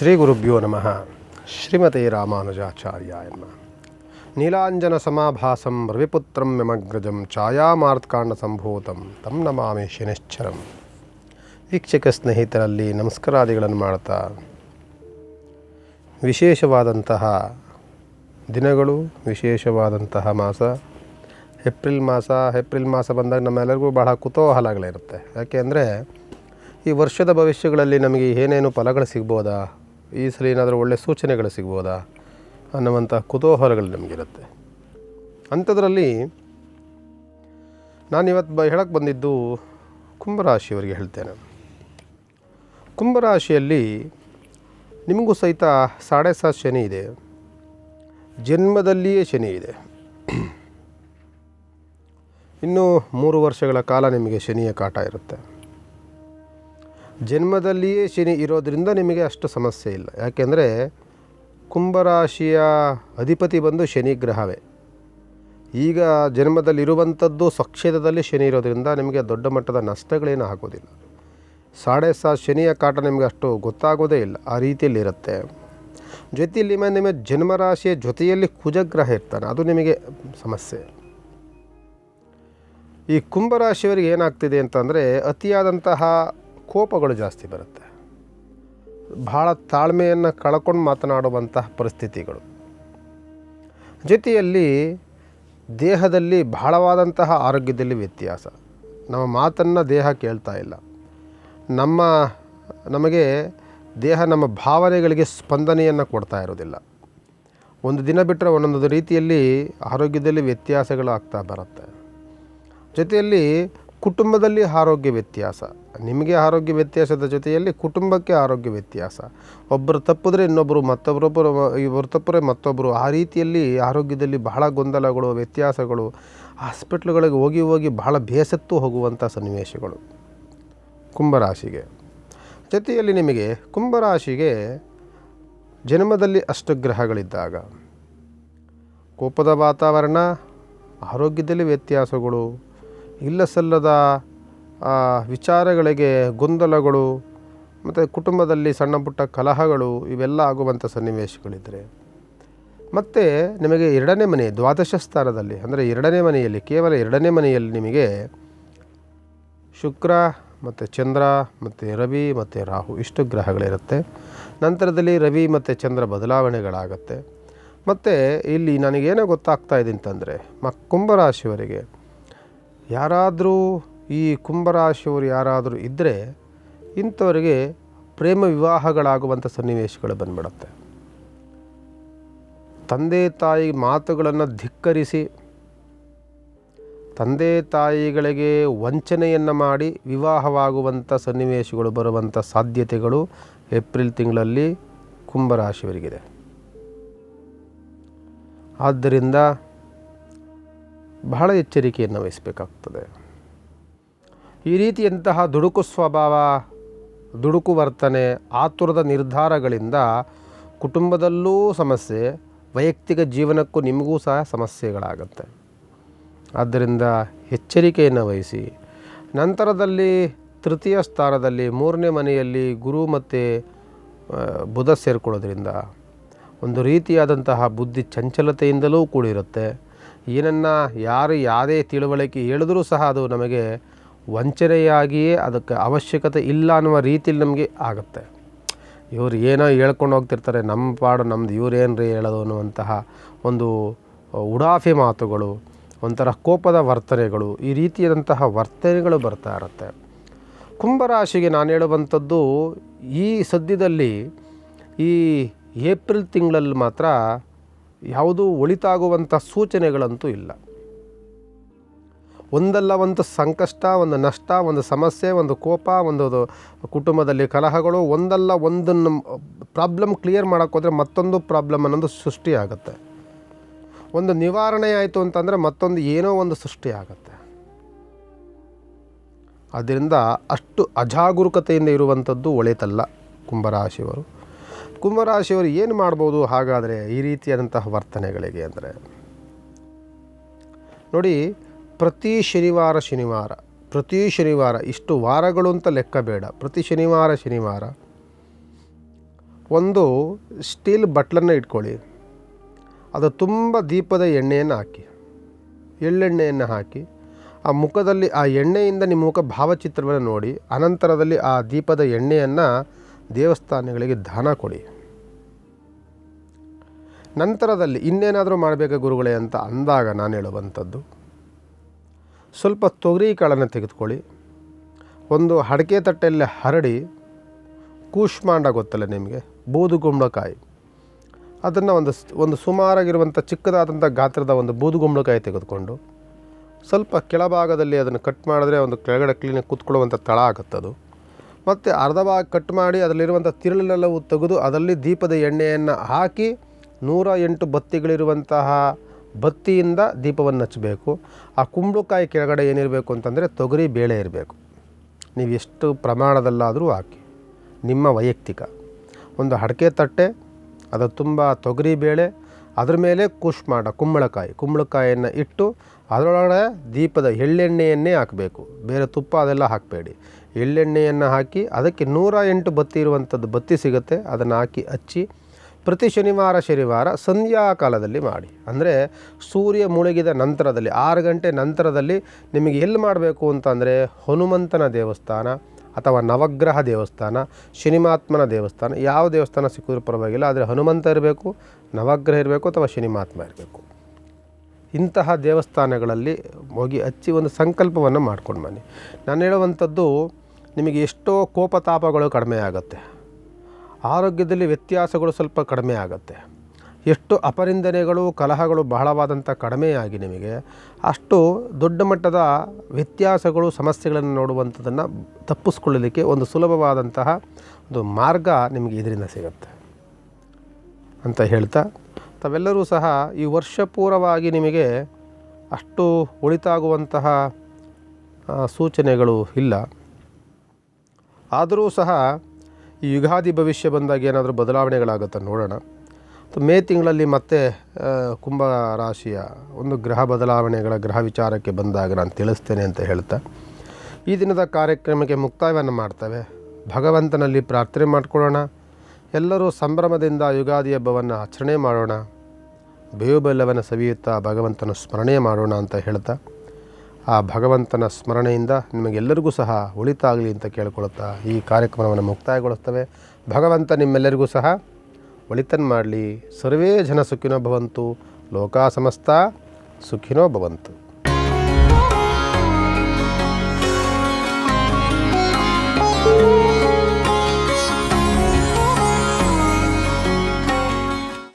ಶ್ರೀ ಗುರುಭ್ಯೋ ನಮಃ. ಶ್ರೀಮತಿ ರಾಮಾನುಜಾಚಾರ್ಯ ಎಮ್ಮ ನೀಲಾಂಜನ ಸಮಾಭಾಸಂ ರವಿಪುತ್ರಂ ಯಮಗ್ರಜಂ ಛಾಯಾಮಾರ್ತ್ಕಾಂಡ ಸಂಭೂತಂ ತಂ ನಮಾಮಿ ಶನಿಶ್ಚರಂ ವೀಕ್ಷಕ ಸ್ನೇಹಿತರಲ್ಲಿ ನಮಸ್ಕಾರಾದಿಗಳನ್ನು ಮಾಡ್ತಾ ವಿಶೇಷವಾದಂತಹ ದಿನಗಳು, ವಿಶೇಷವಾದಂತಹ ಮಾಸ. ಏಪ್ರಿಲ್ ಮಾಸ ಏಪ್ರಿಲ್ ಮಾಸ ಬಂದಾಗ ನಮ್ಮೆಲ್ಲರಿಗೂ ಬಹಳ ಕುತೂಹಲಗಳಿರುತ್ತೆ. ಯಾಕೆ ಅಂದರೆ ಈ ವರ್ಷದ ಭವಿಷ್ಯಗಳಲ್ಲಿ ನಮಗೆ ಏನೇನು ಫಲಗಳು ಸಿಗ್ಬೋದಾ? ಈ ಸಲ ಏನಾದರೂ ಒಳ್ಳೆಯ ಸೂಚನೆಗಳು ಸಿಗ್ಬೋದಾ? ಅನ್ನುವಂಥ ಕುತೂಹಲಗಳು ನಮಗಿರುತ್ತೆ. ಅಂಥದ್ರಲ್ಲಿ ನಾನಿವತ್ತು ಬ ಹೇಳಕ್ಕೆ ಬಂದಿದ್ದು ಕುಂಭರಾಶಿಯವರಿಗೆ ಹೇಳ್ತೇನೆ. ಕುಂಭರಾಶಿಯಲ್ಲಿ ನಿಮಗೂ ಸಹಿತ ಸಾಡೆ ಸಾತ್ ಶನಿ ಇದೆ. ಜನ್ಮದಲ್ಲಿಯೇ ಶನಿ ಇದೆ. ಇನ್ನು ಮೂರು ವರ್ಷಗಳ ಕಾಲ ನಿಮಗೆ ಶನಿಯ ಕಾಟ ಇರುತ್ತೆ. ಜನ್ಮದಲ್ಲಿಯೇ ಶನಿ ಇರೋದರಿಂದ ನಿಮಗೆ ಅಷ್ಟು ಸಮಸ್ಯೆ ಇಲ್ಲ. ಯಾಕೆಂದರೆ ಕುಂಭರಾಶಿಯ ಅಧಿಪತಿ ಬಂದು ಶನಿ ಗ್ರಹವೇ. ಈಗ ಜನ್ಮದಲ್ಲಿರುವಂಥದ್ದು ಸ್ವಕ್ಷೇತ್ರದಲ್ಲಿ ಶನಿ ಇರೋದರಿಂದ ನಿಮಗೆ ದೊಡ್ಡ ಮಟ್ಟದ ನಷ್ಟಗಳೇನು ಆಗೋದಿಲ್ಲ. ಸಾಡೆ ಸಾ ಶನಿಯ ಕಾಟ ನಿಮಗೆ ಅಷ್ಟು ಗೊತ್ತಾಗೋದೇ ಇಲ್ಲ. ಆ ರೀತಿಯಲ್ಲಿ ಇರುತ್ತೆ ಜೊತೆಯಲ್ಲಿ ನಿಮ್ಮ ಜನ್ಮರಾಶಿಯ ಜೊತೆಯಲ್ಲಿ ಕುಜಗ್ರಹ ಇರ್ತಾನೆ. ಅದು ನಿಮಗೆ ಸಮಸ್ಯೆ. ಈ ಕುಂಭರಾಶಿಯವರಿಗೆ ಏನಾಗ್ತಿದೆ ಅಂತಂದರೆ ಅತಿಯಾದಂತಹ ಕೋಪಗಳು ಜಾಸ್ತಿ ಬರುತ್ತೆ. ಭಾಳ ತಾಳ್ಮೆಯನ್ನು ಕಳ್ಕೊಂಡು ಮಾತನಾಡುವಂತಹ ಪರಿಸ್ಥಿತಿಗಳು. ಜೊತೆಯಲ್ಲಿ ದೇಹದಲ್ಲಿ ಬಹಳವಾದಂತಹ ಆರೋಗ್ಯದಲ್ಲಿ ವ್ಯತ್ಯಾಸ. ನಮ್ಮ ಮಾತನ್ನು ದೇಹ ಕೇಳ್ತಾ ಇಲ್ಲ. ನಮ್ಮ, ನಮಗೆ ದೇಹ ನಮ್ಮ ಭಾವನೆಗಳಿಗೆ ಸ್ಪಂದನೆಯನ್ನು ಕೊಡ್ತಾ ಇರೋದಿಲ್ಲ ಒಂದು ದಿನ ಬಿಟ್ಟರೆ ಒಂದೊಂದು ರೀತಿಯಲ್ಲಿ ಆರೋಗ್ಯದಲ್ಲಿ ವ್ಯತ್ಯಾಸಗಳು ಆಗ್ತಾ ಬರುತ್ತೆ. ಜೊತೆಯಲ್ಲಿ ಕುಟುಂಬದಲ್ಲಿ ಆರೋಗ್ಯ ವ್ಯತ್ಯಾಸ. ನಿಮಗೆ ಆರೋಗ್ಯ ವ್ಯತ್ಯಾಸದ ಜೊತೆಯಲ್ಲಿ ಕುಟುಂಬಕ್ಕೆ ಆರೋಗ್ಯ ವ್ಯತ್ಯಾಸ. ಒಬ್ಬರು ತಪ್ಪಿದ್ರೆ ಇನ್ನೊಬ್ಬರು ಮತ್ತೊಬ್ಬರೊಬ್ಬರು ಇವರು ತಪ್ಪರೆ ಮತ್ತೊಬ್ಬರು ಆ ರೀತಿಯಲ್ಲಿ ಆರೋಗ್ಯದಲ್ಲಿ ಬಹಳ ಗೊಂದಲಗಳು, ವ್ಯತ್ಯಾಸಗಳು. ಹಾಸ್ಪಿಟ್ಲ್ಗಳಿಗೆ ಹೋಗಿ ಹೋಗಿ ಬಹಳ ಬೇಸತ್ತು ಹೋಗುವಂಥ ಸನ್ನಿವೇಶಗಳು. ಕುಂಭರಾಶಿಗೆ. ಜೊತೆಯಲ್ಲಿ ನಿಮಗೆ ಕುಂಭರಾಶಿಗೆ ಜನ್ಮದಲ್ಲಿ ಅಷ್ಟಗ್ರಹಗಳಿದ್ದಾಗ. ಕೋಪದ ವಾತಾವರಣ, ಆರೋಗ್ಯದಲ್ಲಿ ವ್ಯತ್ಯಾಸಗಳು. ಇಲ್ಲ ಸಲ್ಲದ ಆ, ವಿಚಾರಗಳಿಗೆ ಗೊಂದಲಗಳು ಮತ್ತು ಕುಟುಂಬದಲ್ಲಿ ಸಣ್ಣ ಪುಟ್ಟ ಕಲಹಗಳು ಇವೆಲ್ಲ ಆಗುವಂಥ ಸನ್ನಿವೇಶಗಳಿದ್ದರೆ ಮತ್ತು ನಿಮಗೆ ಎರಡನೇ ಮನೆ ದ್ವಾದಶ ಸ್ಥಾನದಲ್ಲಿ ಅಂದರೆ ಎರಡನೇ ಮನೆಯಲ್ಲಿ ಕೇವಲ ಎರಡನೇ ಮನೆಯಲ್ಲಿ ನಿಮಗೆ ಶುಕ್ರ ಮತ್ತು ಚಂದ್ರ ಮತ್ತು ರವಿ ಮತ್ತು ರಾಹು ಇಷ್ಟು ಗ್ರಹಗಳಿರುತ್ತೆ. ನಂತರದಲ್ಲಿ ರವಿ ಮತ್ತು ಚಂದ್ರ ಬದಲಾವಣೆಗಳಾಗತ್ತೆ. ಮತ್ತು ಇಲ್ಲಿ ನನಗೇನೋ ಗೊತ್ತಾಗ್ತಾ ಇದೆ ಅಂತಂದರೆ ಮ ಕುಂಭರಾಶಿಯವರಿಗೆ ಯಾರಾದರೂ ಈ ಕುಂಭರಾಶಿಯವರು ಯಾರಾದರೂ ಇದ್ದರೆ ಇಂಥವರಿಗೆ ಪ್ರೇಮ ವಿವಾಹಗಳಾಗುವಂಥ ಸನ್ನಿವೇಶಗಳು ಬಂದ್ಬಿಡುತ್ತೆ. ತಂದೆ ತಾಯಿ ಮಾತುಗಳನ್ನು ಧಿಕ್ಕರಿಸಿ, ತಂದೆ ತಾಯಿಗಳಿಗೆ ವಂಚನೆಯನ್ನು ಮಾಡಿ ವಿವಾಹವಾಗುವಂಥ ಸನ್ನಿವೇಶಗಳು ಬರುವಂಥ ಸಾಧ್ಯತೆಗಳು ಏಪ್ರಿಲ್ ತಿಂಗಳಲ್ಲಿ ಕುಂಭರಾಶಿಯವರಿಗಿದೆ. ಆದ್ದರಿಂದ ಬಹಳ ಎಚ್ಚರಿಕೆಯನ್ನು ವಹಿಸಬೇಕಾಗ್ತದೆ. ಈ ರೀತಿಯಂತಹ ದುಡುಕು ಸ್ವಭಾವ, ದುಡುಕು ವರ್ತನೆ, ಆತುರದ ನಿರ್ಧಾರಗಳಿಂದ ಕುಟುಂಬದಲ್ಲೂ ಸಮಸ್ಯೆ, ವೈಯಕ್ತಿಕ ಜೀವನಕ್ಕೂ ನಿಮಗೂ ಸಹ ಸಮಸ್ಯೆಗಳಾಗತ್ತೆ. ಆದ್ದರಿಂದ ಎಚ್ಚರಿಕೆಯನ್ನು ವಹಿಸಿ, ನಂತರದಲ್ಲಿ ತೃತೀಯ ಸ್ಥಾನದಲ್ಲಿ ಮೂರನೇ ಮನೆಯಲ್ಲಿ ಗುರು ಮತ್ತು ಬುಧ ಸೇರಿಕೊಳ್ಳೋದ್ರಿಂದ ಒಂದು ರೀತಿಯಾದಂತಹ ಬುದ್ಧಿ ಚಂಚಲತೆಯಿಂದಲೂ ಕೂಡಿರುತ್ತೆ. ಏನನ್ನು ಯಾರು ಯಾವುದೇ ತಿಳುವಳಿಕೆ ಹೇಳಿದ್ರೂ ಸಹ ಅದು ನಮಗೆ ವಂಚನೆಯಾಗಿಯೇ ಅದಕ್ಕೆ ಅವಶ್ಯಕತೆ ಇಲ್ಲ ಅನ್ನುವ ರೀತಿಯಲ್ಲಿ ನಮಗೆ ಆಗುತ್ತೆ. ಇವರು ಏನೋ ಹೇಳ್ಕೊಂಡು ಹೋಗ್ತಿರ್ತಾರೆ, ನಮ್ಮ ಪಾಡು ನಮ್ಮದು ರೀ ಹೇಳೋದು ಅನ್ನುವಂತಹ ಒಂದು ಉಡಾಫೆ ಮಾತುಗಳು, ಒಂಥರ ಕೋಪದ ವರ್ತನೆಗಳು, ಈ ರೀತಿಯಾದಂತಹ ವರ್ತನೆಗಳು ಬರ್ತಾ ಇರುತ್ತೆ. ಕುಂಭರಾಶಿಗೆ ನಾನು ಹೇಳುವಂಥದ್ದು, ಈ ಸದ್ಯದಲ್ಲಿ ಈ ಏಪ್ರಿಲ್ ತಿಂಗಳಲ್ಲಿ ಮಾತ್ರ ಯಾವುದೂ ಒಳಿತಾಗುವಂಥ ಸೂಚನೆಗಳಂತೂ ಇಲ್ಲ. ಒಂದಲ್ಲ ಒಂದು ಸಂಕಷ್ಟ, ಒಂದು ನಷ್ಟ, ಒಂದು ಸಮಸ್ಯೆ, ಒಂದು ಕೋಪ, ಒಂದು ಕುಟುಂಬದಲ್ಲಿ ಕಲಹಗಳು, ಒಂದಲ್ಲ ಒಂದನ್ನು ಪ್ರಾಬ್ಲಮ್ ಕ್ಲಿಯರ್ ಮಾಡೋಕ್ಕೋದ್ರೆ ಮತ್ತೊಂದು ಪ್ರಾಬ್ಲಮ್ ಅನ್ನೋದು ಸೃಷ್ಟಿಯಾಗುತ್ತೆ ಒಂದು ನಿವಾರಣೆ ಆಯಿತು ಅಂತಂದರೆ ಮತ್ತೊಂದು ಏನೋ ಒಂದು ಸೃಷ್ಟಿ ಆಗುತ್ತೆ. ಅದರಿಂದ ಅಷ್ಟು ಅಜಾಗರೂಕತೆಯಿಂದ ಇರುವಂಥದ್ದು ಒಳಿತಲ್ಲ ಕುಂಭರಾಶಿಯವರು. ಕುಂಭರಾಶಿಯವರು ಏನು ಮಾಡ್ಬೋದು? ಹಾಗಾದರೆ ಈ ರೀತಿಯಾದಂತಹ ವರ್ತನೆಗಳಿಗೆ ಅಂದರೆ? ನೋಡಿ, ಪ್ರತಿ ಶನಿವಾರ ಶನಿವಾರ, ಪ್ರತಿ ಶನಿವಾರ ಇಷ್ಟು ವಾರಗಳು ಅಂತ ಲೆಕ್ಕ ಬೇಡ. ಪ್ರತಿ ಶನಿವಾರ ಶನಿವಾರ ಒಂದು ಸ್ಟೀಲ್ ಬಟ್ಲನ್ನು ಇಟ್ಕೊಳ್ಳಿ. ಅದು ತುಂಬ ದೀಪದ ಎಣ್ಣೆಯನ್ನು ಹಾಕಿ, ಎಳ್ಳೆಣ್ಣೆಯನ್ನು ಹಾಕಿ, ಆ ಮುಖದಲ್ಲಿ ಆ ಎಣ್ಣೆಯಿಂದ ನಿಮ್ಮ ಮುಖ ಭಾವಚಿತ್ರವನ್ನು ನೋಡಿ, ಅನಂತರದಲ್ಲಿ ಆ ದೀಪದ ಎಣ್ಣೆಯನ್ನು ದೇವಸ್ಥಾನಗಳಿಗೆ ದಾನ ಕೊಡಿ. ನಂತರದಲ್ಲಿ ಇನ್ನೇನಾದರೂ ಮಾಡಬೇಕು ಗುರುಗಳೇ ಅಂತ ಅಂದಾಗ ನಾನು ಹೇಳುವಂಥದ್ದು, ಸ್ವಲ್ಪ ತೊಗರಿ ಕಾಳನ್ನು ತೆಗೆದುಕೊಳ್ಳಿ, ಒಂದು ಅಡಿಕೆ ತಟ್ಟೆಯಲ್ಲಿ ಹರಡಿ, ಕೂಷ್ಮಾಂಡ ಗೊತ್ತಲ್ಲ ನಿಮಗೆ ಬೂದುಗುಂಬಳಕಾಯಿ ಅದನ್ನು ಒಂದು ಒಂದು ಸುಮಾರಾಗಿರುವಂಥ ಚಿಕ್ಕದಾದಂಥ ಗಾತ್ರದ ಒಂದು ಬೂದುಗುಂಬಳಕಾಯಿ ತೆಗೆದುಕೊಂಡು, ಸ್ವಲ್ಪ ಕೆಳಭಾಗದಲ್ಲಿ ಅದನ್ನು ಕಟ್ ಮಾಡಿದ್ರೆ ಒಂದು ಕೆಳಗಡೆ ಕ್ಲೀನಾಗಿ ಕೂತ್ಕೊಳ್ಳುವಂಥ ತಳ ಆಗುತ್ತದು. ಮತ್ತು ಅರ್ಧ ಭಾಗ ಕಟ್ ಮಾಡಿ ಅದರಲ್ಲಿರುವಂಥ ತಿರುಳನ್ನೆಲ್ಲವೂ ತೆಗೆದು ಅದರಲ್ಲಿ ದೀಪದ ಎಣ್ಣೆಯನ್ನು ಹಾಕಿ ನೂರ ಎಂಟು ಬತ್ತಿಗಳಿರುವಂತಹ ಬತ್ತಿಯಿಂದ ದೀಪವನ್ನು ಹಚ್ಚಬೇಕು. ಆ ಕುಂಬಳಕಾಯಿ ಕೆಳಗಡೆ ಏನಿರಬೇಕು ಅಂತಂದರೆ ತೊಗರಿ ಬೇಳೆ ಇರಬೇಕು. ನೀವು ಎಷ್ಟು ಪ್ರಮಾಣದಲ್ಲಾದರೂ ಹಾಕಿ. ನಿಮ್ಮ ವೈಯಕ್ತಿಕ. ಒಂದು ಅಡಿಕೆ ತಟ್ಟೆ, ಅದು ತುಂಬ ತೊಗರಿ ಬೇಳೆ, ಅದರ ಮೇಲೆ ಕುಷ್ಮಾಂಡ, ಕುಂಬಳಕಾಯಿ. ಕುಂಬಳಕಾಯಿಯನ್ನು ಇಟ್ಟು ಅದರೊಳಗಡೆ ದೀಪದ ಎಳ್ಳೆಣ್ಣೆಯನ್ನೇ ಹಾಕಬೇಕು. ಬೇರೆ ತುಪ್ಪ ಅದೆಲ್ಲ ಹಾಕಬೇಡಿ. ಎಳ್ಳೆಣ್ಣೆಯನ್ನು ಹಾಕಿ ಅದಕ್ಕೆ ನೂರ ಎಂಟು ಬತ್ತಿ ಇರುವಂಥದ್ದು ಬತ್ತಿ ಸಿಗುತ್ತೆ. ಅದನ್ನು ಹಾಕಿ ಹಚ್ಚಿ ಪ್ರತಿ ಶನಿವಾರ ಶನಿವಾರ ಸಂಧ್ಯಾಕಾಲದಲ್ಲಿ ಮಾಡಿ. ಅಂದರೆ ಸೂರ್ಯ ಮುಳುಗಿದ ನಂತರದಲ್ಲಿ, ಆರು ಗಂಟೆ ನಂತರದಲ್ಲಿ ನಿಮಗೆ ಎಲ್ಲಿ ಮಾಡಬೇಕು ಅಂತಂದರೆ ಹನುಮಂತನ ದೇವಸ್ಥಾನ ಅಥವಾ ನವಗ್ರಹ ದೇವಸ್ಥಾನ, ಶನಿಮಾತ್ಮನ ದೇವಸ್ಥಾನ, ಯಾವ ದೇವಸ್ಥಾನ ಸಿಕ್ಕಿದ್ರೂ ಪರವಾಗಿಲ್ಲ. ಆದರೆ ಹನುಮಂತ ಇರಬೇಕು, ನವಗ್ರಹ ಇರಬೇಕು ಅಥವಾ ಶನಿಮಾತ್ಮ ಇರಬೇಕು. ಇಂತಹ ದೇವಸ್ಥಾನಗಳಲ್ಲಿ ಹೋಗಿ ಹಚ್ಚಿ ಒಂದು ಸಂಕಲ್ಪವನ್ನು ಮಾಡ್ಕೊಂಡು ಬನ್ನಿ. ನಾನು ಹೇಳುವಂಥದ್ದು ನಿಮಗೆ ಎಷ್ಟೋ ಕೋಪತಾಪಗಳು ಕಡಿಮೆ ಆಗುತ್ತೆ. ಆರೋಗ್ಯದಲ್ಲಿ ವ್ಯತ್ಯಾಸಗಳು ಸ್ವಲ್ಪ ಕಡಿಮೆ ಆಗುತ್ತೆ. ಎಷ್ಟು ಅಪರಿಂದನೆಗಳು, ಕಲಹಗಳು ಬಹಳವಾದಂಥ ಕಡಿಮೆಯಾಗಿ ನಿಮಗೆ, ಅಷ್ಟು ದೊಡ್ಡ ಮಟ್ಟದ ವ್ಯತ್ಯಾಸಗಳು, ಸಮಸ್ಯೆಗಳನ್ನು ನೋಡುವಂಥದ್ದನ್ನು ತಪ್ಪಿಸ್ಕೊಳ್ಳಲಿಕ್ಕೆ ಒಂದು ಸುಲಭವಾದಂತಹ ಒಂದು ಮಾರ್ಗ ನಿಮಗೆ ಇದರಿಂದ ಸಿಗುತ್ತೆ. ಅಂತ ಹೇಳ್ತಾ, ತಾವೆಲ್ಲರೂ ಸಹ ಈ ವರ್ಷಪೂರ್ವವಾಗಿ ನಿಮಗೆ ಅಷ್ಟು ಉಳಿತಾಗುವಂತಹ ಸೂಚನೆಗಳು ಇಲ್ಲ. ಆದರೂ ಸಹ ಈ ಯುಗಾದಿ ಭವಿಷ್ಯ ಬಂದಾಗ ಏನಾದರೂ ಬದಲಾವಣೆಗಳಾಗುತ್ತೆ ನೋಡೋಣ. ಮೇ ತಿಂಗಳಲ್ಲಿ ಮತ್ತೆ ಕುಂಭ ರಾಶಿಯ ಒಂದು ಗ್ರಹ ಬದಲಾವಣೆಗಳ ಗ್ರಹ ವಿಚಾರಕ್ಕೆ ಬಂದಾಗ ನಾನು ತಿಳಿಸ್ತೇನೆ ಅಂತ ಹೇಳ್ತಾ, ಈ ದಿನದ ಕಾರ್ಯಕ್ರಮಕ್ಕೆ ಮುಕ್ತಾಯವನ್ನು ಮಾಡ್ತೇವೆ. ಭಗವಂತನಲ್ಲಿ ಪ್ರಾರ್ಥನೆ ಮಾಡಿಕೊಳ್ಳೋಣ. ಎಲ್ಲರೂ ಸಂಭ್ರಮದಿಂದ ಯುಗಾದಿ ಹಬ್ಬವನ್ನು ಆಚರಣೆ ಮಾಡೋಣ. ಬೇವು ಬೆಲ್ಲವನ್ನು ಸವಿಯುತ್ತಾ ಭಗವಂತನ ಸ್ಮರಣೆ ಮಾಡೋಣ ಅಂತ ಹೇಳ್ತಾ ಆ ಭಗವಂತನ ಸ್ಮರಣೆಯಿಂದ ನಿಮಗೆಲ್ಲರಿಗೂ ಸಹ ಒಳಿತಾಗಲಿ ಅಂತ ಕೇಳಿಕೊಳ್ಳುತ್ತಾ ಈ ಕಾರ್ಯಕ್ರಮವನ್ನು ಮುಕ್ತಾಯಗೊಳಿಸ್ತೇವೆ. ಭಗವಂತ ನಿಮ್ಮೆಲ್ಲರಿಗೂ ಸಹ ಒಳಿತನ್ ಮಾಡಲಿ. ಸರ್ವೇ ಜನ ಸುಖಿನೋ ಭವಂತು. ಲೋಕ ಸಮಸ್ತ ಸುಖಿನೋ ಭವಂತು.